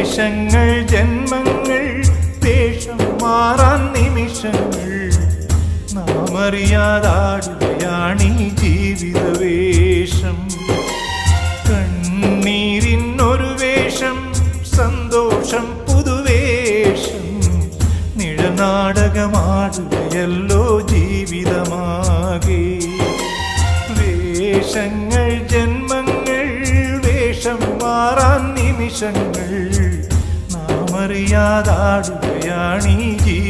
വേഷങ്ങൾ ജന്മങ്ങൾ വേഷം മാറാൻ നിമിഷങ്ങൾ. നാം അറിയാതാടുകയാണീ ജീവിത വേഷം കണ്ണീരിനൊരു വേഷം സന്തോഷം പുതുവേഷം. നിഴനാടകമാടുകയല്ലോ ജീവിതമാകെ. വേഷങ്ങൾ ജന്മങ്ങൾ മാറാൻ നിമിഷങ്ങൾ നാം അറിയാതാടുകയാണീ ജീവിതവേ